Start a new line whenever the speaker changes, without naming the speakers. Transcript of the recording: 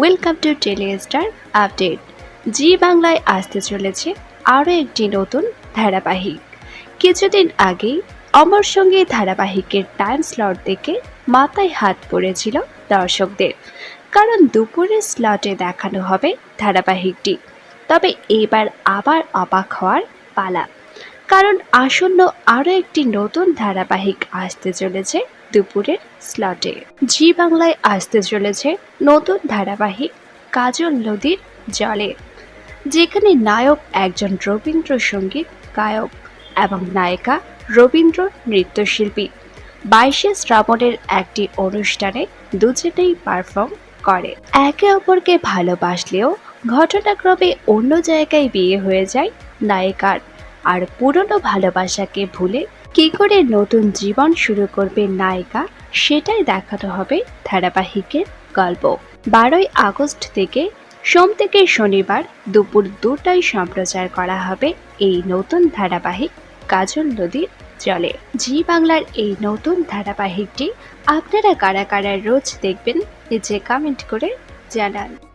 Welcome to Telestar update Zee বাংলায় আসতে চলেছে আরও একটি নতুন ধারাবাহিক। কিছুদিন আগেই অমর সঙ্গে ধারাবাহিকের টাইম স্লট দেখে মাথায় হাত পড়েছিল দর্শকদের। কারণ দুপুরের স্লটে দেখানো হবে ধারাবাহিকটি। তবে এবার আবার অবাক হওয়ার পালা। কারণ আসন্ন আরও একটি নতুন ধারাবাহিক আসতে চলেছে দুপুরের স্লটে। জি বাংলায় আসতে চলেছে নতুন ধারাবাহিক কাজল নদীর জলে, যেখানে নায়ক একজন রবীন্দ্রসঙ্গীত গায়ক এবং নায়িকা রবীন্দ্র নৃত্যশিল্পী। বাইশে শ্রাবণের একটি অনুষ্ঠানে দুজনেই পারফর্ম করে। একে অপরকে ভালোবাসলেও ঘটনাক্রমে অন্য জায়গায় বিয়ে হয়ে যায় নায়িকার। আর পুরনো ভালোবাসাকে ভুলে কি করে নতুন জীবন শুরু করবে নায়িকা, সেটাই দেখানো হবে ধারাবাহিকের গল্প। বারোই আগস্ট থেকে সোম থেকে শনিবার দুপুর দুটায় সম্প্রচার করা হবে এই নতুন ধারাবাহিক কাজল নদীর জলে। জি বাংলার এই নতুন ধারাবাহিকটি আপনারা কারা কারা রোজ দেখবেন নিচে কমেন্ট করে জানান।